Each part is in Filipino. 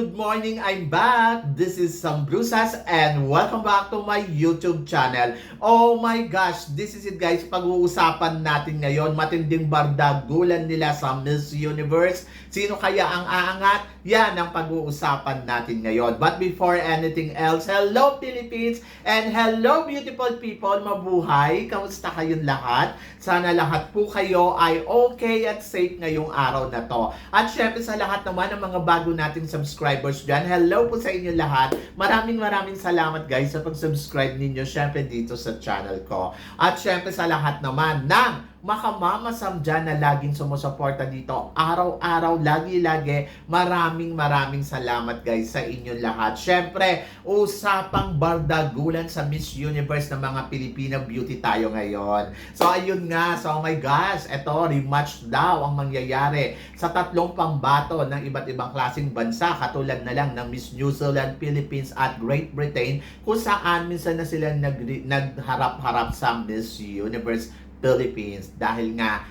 Good morning! I'm back! This is Sam Brusas and welcome back to my YouTube channel. Oh my gosh! This is it guys. Pag-uusapan natin ngayon, matinding bardagulan nila sa Miss Universe. Sino kaya ang aangat? Yan ang pag-uusapan natin ngayon. But before anything else, hello Philippines and hello beautiful people! Mabuhay! Kamusta kayong lahat? Sana lahat po kayo ay okay at safe ngayong araw na to. At syempre sa lahat naman ng mga bago nating subscribers dyan, hello po sa inyo lahat. Maraming maraming salamat guys sa pag-subscribe ninyo syempre dito sa channel ko. At syempre sa lahat naman ng makamamasam dyan na laging sumusuporta dito. Araw-araw, lagi-lagi, maraming maraming salamat guys sa inyo lahat. Syempre, usapang bardagulan sa Miss Universe ng mga Filipina beauty tayo ngayon. So ayun nga, so oh my gosh, eto, rematch daw ang mangyayari sa tatlong pambato ng iba't ibang klaseng bansa katulad na lang ng Miss New Zealand, Philippines at Great Britain kung saan minsan na sila nag, nagharap-harap sa Miss Universe Philippines dahil nga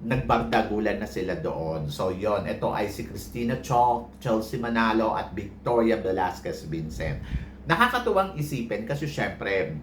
nagbardagulan na sila doon. So yon, ito ay si Christina Chok, Chelsea Manalo at Victoria Velasquez Vincent. Nakakatuwang isipin kasi syempre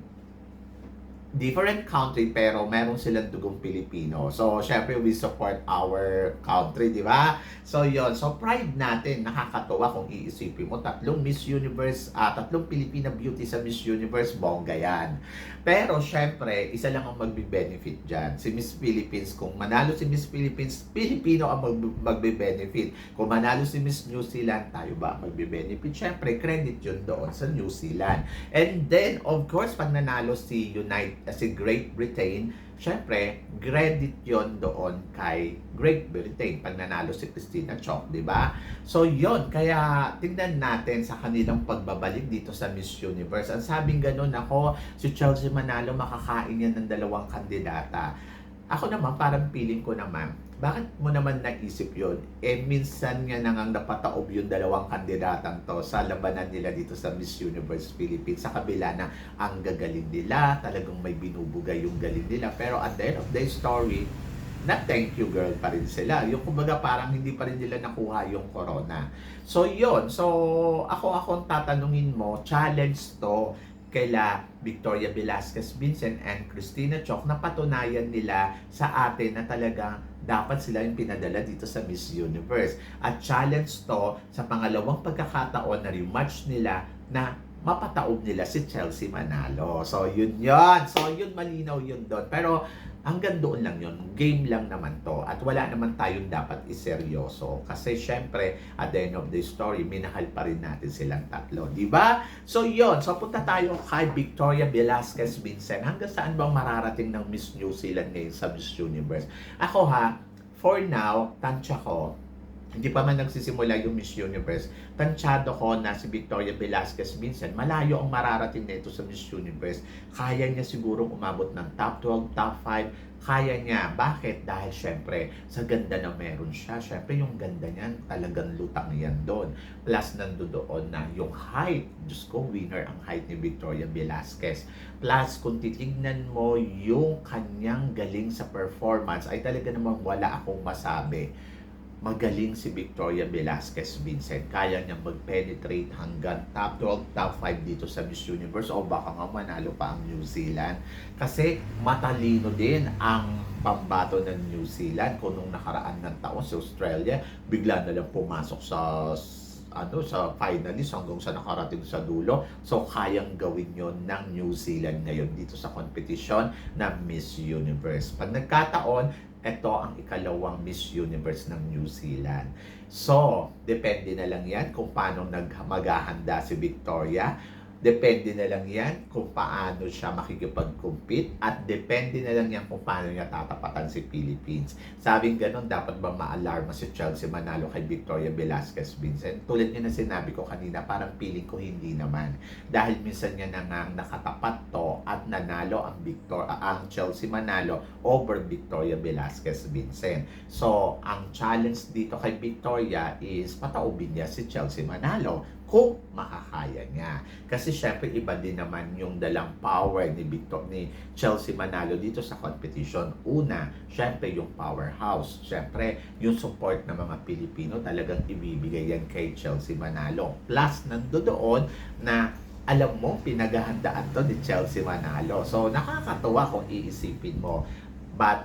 different country pero meron silang dugong Pilipino. So, syempre, we support our country, di ba? So, yon So, pride natin, nakakatuwa kung iisipin mo, tatlong Miss Universe, ah, tatlong Filipina beauty sa Miss Universe, bongga yan. Pero, syempre, isa lang ang magbe-benefit dyan. Si Miss Philippines, kung manalo si Miss Philippines, Pilipino ang mag- magbe-benefit. Kung manalo si Miss New Zealand, tayo ba magbe-benefit? Syempre, credit yun doon sa New Zealand. And then, of course, pag nanalo si United, si Great Britain, syempre, credit yon doon kay Great Britain pag nanalo si Christina Chok, di ba? So, yon Kaya, tingnan natin sa kanilang pagbabalik dito sa Miss Universe. Ang sabing ganun ako, si Chelsea Manalo, makakain yan ng dalawang kandidata. Ako naman, parang feeling ko naman, bakit mo naman naisip yon? Eh, minsan nga nangang napataob yung dalawang kandidatang to sa labanan nila dito sa Miss Universe Philippines. Sa kabila na ang gagaling nila, talagang may binubugay yung galing nila. Pero at the end of the story, na thank you girl pa rin sila. Yung kumbaga parang hindi pa rin nila nakuha yung corona. So yon So ako akong tatanungin mo, challenge to kaila Victoria Velasquez Vincent and Christina Chok na patunayan nila sa atin na talagang dapat sila yung pinadala dito sa Miss Universe. At challenge to sa pangalawang pagkakataon na rematch nila na mapataob nila si Chelsea Manalo. So, yun yun. So, yun malinaw yun doon. Pero, hanggang doon lang yun. Game lang naman to. At wala naman tayong dapat iseryoso. Kasi, syempre, at the end of the story, minahal pa rin natin silang tatlo. Di ba? So, yun. So, punta tayo kay Victoria Velasquez Vincent. Hanggang saan bang mararating ng Miss New Zealand ngayon sa Miss Universe? Ako ha, for now, tansya ko, hindi pa man nagsisimula yung Miss Universe, tansyado ko na si Victoria Velasquez Vincent, malayo ang mararating nito sa Miss Universe. Kaya niya sigurong umabot ng top 12, top 5, kaya niya. Bakit? Dahil syempre, sa ganda na meron siya, syempre yung ganda niyan, talagang lutang yan doon. Plus, nandoon na yung height. Diyos ko, winner ang height ni Victoria Velasquez. Plus, kung titignan mo yung kanyang galing sa performance, ay talaga namang wala akong masabi magaling si Victoria Velasquez Vincent. Kaya niya mag-penetrate hanggang top 12, top 5 dito sa Miss Universe o baka nga manalo pa ang New Zealand. Kasi matalino din ang pambato ng New Zealand kung nung nakaraan ng taon sa Australia, bigla na lang pumasok sa ano sa finalist hanggang sa nakarating sa dulo. So kayang gawin yon ng New Zealand ngayon dito sa competition na Miss Universe. Pag nagkataon, ito ang ikalawang Miss Universe ng New Zealand. So, depende na lang yan kung paano nag maghahanda si Victoria. Depende na lang yan kung paano siya makikipag-compete at depende na lang yan kung paano niya tatapatan si Philippines. Sabing ganun, dapat ba ma-alarma si Chelsea Manalo kay Victoria Velasquez Vincent? Tulad niya na sinabi ko kanina, parang feeling ko hindi naman. Dahil minsan niya na nga nakatapat to nanalo ang Victor ah, ang Chelsea Manalo over Victoria Velasquez Vincent. So, ang challenge dito kay Victoria is pataubin niya si Chelsea Manalo kung makakaya niya. Kasi syempre iba din naman yung dalang power ni Victor ni Chelsea Manalo dito sa competition. Una, syempre yung powerhouse. Syempre, yung support ng mga Pilipino talagang ibibigay yan kay Chelsea Manalo. Plus, nandoon na alam mo, pinaghahandaan to ni Chelsea Manalo. So, nakakatuwa kung iisipin mo. But,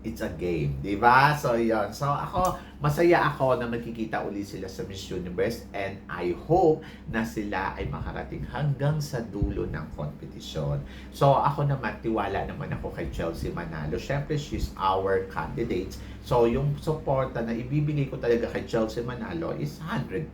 it's a game, di ba? So, yon So, ako, masaya ako na magkikita uli sila sa Miss Universe and I hope na sila ay makarating hanggang sa dulo ng competition. So, ako naman, tiwala naman ako kay Chelsea Manalo. Siyempre, she's our candidate. So, yung suporta na ibibigay ko talaga kay Chelsea Manalo is 100%.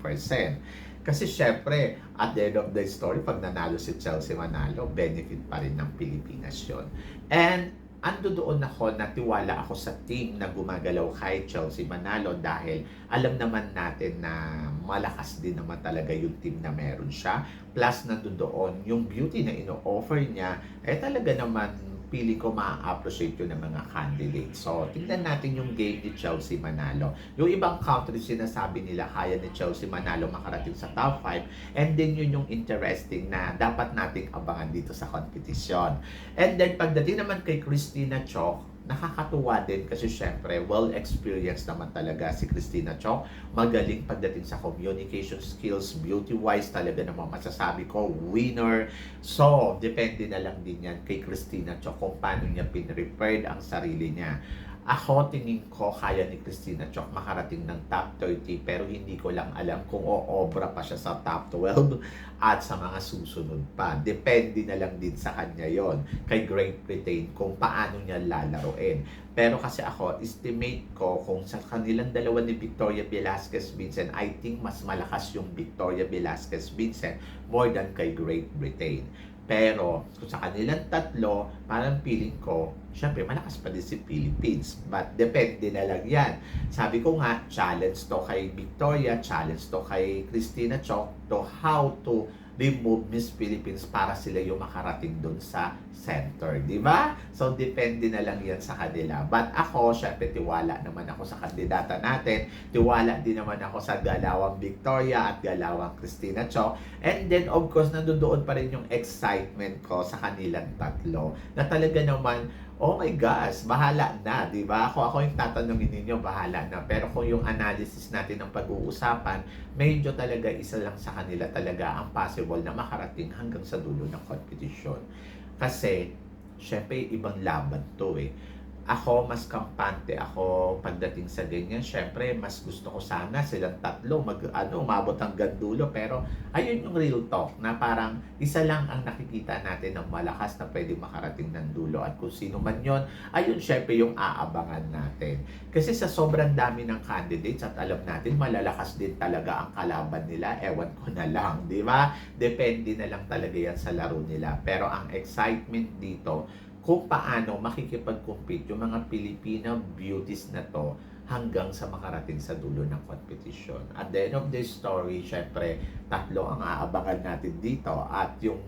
Kasi syempre, at the end of the story, pag nanalo si Chelsea Manalo, benefit pa rin ng Pilipinas yon. And ando doon ako na tiwala ako sa team na gumagalaw kay Chelsea Manalo dahil alam naman natin na malakas din naman talaga yung team na meron siya. Plus nandun doon yung beauty na ino-offer niya, eh talaga naman pili ko ma-appreciate yun ng mga candidates. So, tingnan natin yung game ni Chelsea Manalo. Yung ibang countries sinasabi nila kaya ni Chelsea Manalo makarating sa top 5 and then yun yung interesting na dapat nating abangan dito sa competition. And then pagdating naman kay Christina Chok, nakakatuwa din kasi syempre well-experienced naman talaga si Christina Chok. Magaling pagdating sa communication skills, beauty-wise talaga naman masasabi ko, winner. So, depende na lang din yan kay Christina Chok kung paano niya pinrepared ang sarili niya. Ako, tingin ko, kaya ni Christina Chok makarating ng top 30 pero hindi ko lang alam kung oobra pa siya sa top 12 at sa mga susunod pa. Depende na lang din sa kanya yon kay Great Britain kung paano niya lalaroin. Pero kasi ako, estimate ko kung sa kanilang dalawa ni Victoria Velasquez Vincent, I think mas malakas yung Victoria Velasquez Vincent more than kay Great Britain. Pero kung sa kanilang tatlo, parang feeling ko, syempre malakas pa din si Philippines. But depende na lang yan. Sabi ko nga, challenge to kay Victoria, challenge to kay Christina Chok to how to remove Miss Philippines para sila yung makarating dun sa center. Di ba? So, depende na lang yan sa kanila. But ako, syempre, tiwala naman ako sa kandidata natin. Tiwala din naman ako sa galawang Victoria at galawang Christina Cho. And then, of course, nandoon pa rin yung excitement ko sa kanilang tatlo. Na talaga naman, oh my gosh, bahala na, di ba? Ako, ako yung tatanungin ninyo, bahala na. Pero kung yung analysis natin ng pag-uusapan, medyo talaga isa lang sa kanila talaga ang possible na makarating hanggang sa dulo ng competition. Kasi, syempre, ibang laban to eh ako mas kampante ako pagdating sa ganyan. Syempre, mas gusto ko sana silang tatlo mag ano, umabot hanggang dulo pero ayun yung real talk na parang isa lang ang nakikita natin ng malakas na pwede makarating ng dulo at kung sino man yon ayun syempre yung aabangan natin. Kasi sa sobrang dami ng candidates at alam natin malalakas din talaga ang kalaban nila. Ewan ko na lang, di ba? Depende na lang talaga yan sa laro nila. Pero ang excitement dito kung paano makikipag-compete yung mga Filipino beauties na to hanggang sa makarating sa dulo ng competition. At the end of the story, syempre, tatlo ang aabangan natin dito at yung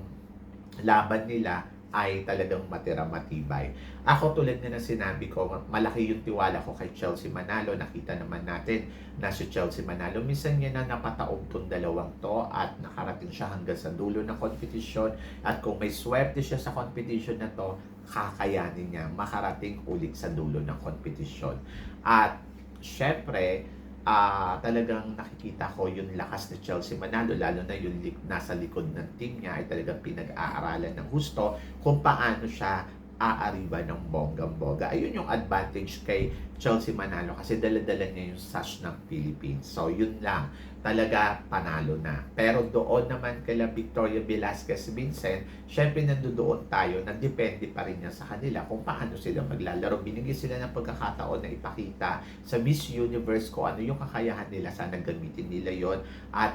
laban nila ay talagang matira matibay. Ako tulad nga na sinabi ko, malaki yung tiwala ko kay Chelsea Manalo. Nakita naman natin na si Chelsea Manalo, minsan niya na napataob tong dalawang to at nakarating siya hanggang sa dulo ng competition. At kung may swerte siya sa competition na to, kakayanin niya makarating ulit sa dulo ng competition. At syempre, ah talagang nakikita ko yung lakas ni Chelsea Manalo, lalo na yung nasa likod ng team niya ay talagang pinag-aaralan ng gusto kung paano siya aariba ng bonggang-boga. Ayun yung advantage kay Chelsea Manalo kasi dala-dala niya yung sash ng Philippines. So, yun lang. Talaga, panalo na. Pero doon naman kay Victoria Velasquez Vincent, syempre nandoon tayo na depende pa rin niya sa kanila kung paano sila maglalaro. Binigyan sila ng pagkakataon na ipakita sa Miss Universe kung ano yung kakayahan nila, sana gamitin nila yon at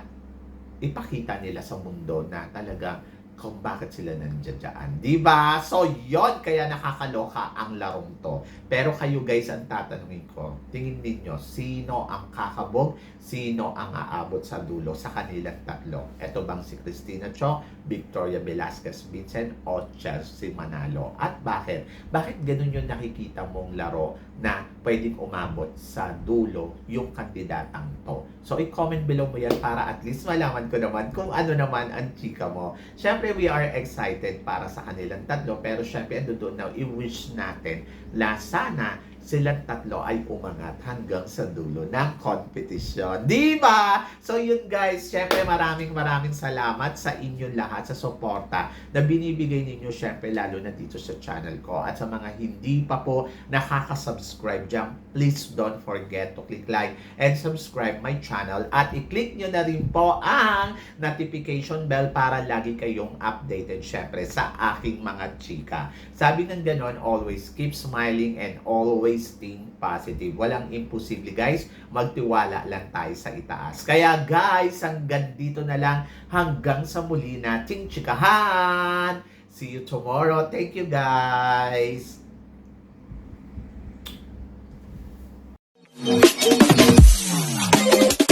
ipakita nila sa mundo na talaga kung bakit sila nandiyan. Di ba? So, yon kaya nakakaloka ang larong to. Pero kayo guys, ang tatanungin ko, tingin ninyo, sino ang kakabog? Sino ang aabot sa dulo sa kanilang tatlo? Ito bang si Christina Cho, Victoria Velasquez Vincent, o Chelsea Manalo? At bakit? Bakit ganun yung nakikita mong laro na pwedeng umabot sa dulo yung kandidatang to? So, i-comment below mo yan para at least malaman ko naman kung ano naman ang chika mo. Siyempre, we are excited para sa kanilang tatlo. Pero syempre, ando doon na i-wish natin na sana silang tatlo ay umangat hanggang sa dulo ng competition. Di ba? So yun guys, syempre maraming maraming salamat sa inyong lahat sa suporta na binibigay ninyo syempre lalo na dito sa channel ko. At sa mga hindi pa po nakaka-subscribe dyan, please don't forget to click like and subscribe my channel at i-click nyo na rin po ang notification bell para lagi kayong updated syempre sa aking mga chika. Sabi ng ganon, always keep smiling and always always think positive. Walang imposible, guys. Magtiwala lang tayo sa itaas. Kaya, guys, hanggang dito na lang. Hanggang sa muli nating chikahan. See you tomorrow. Thank you, guys. Thank you.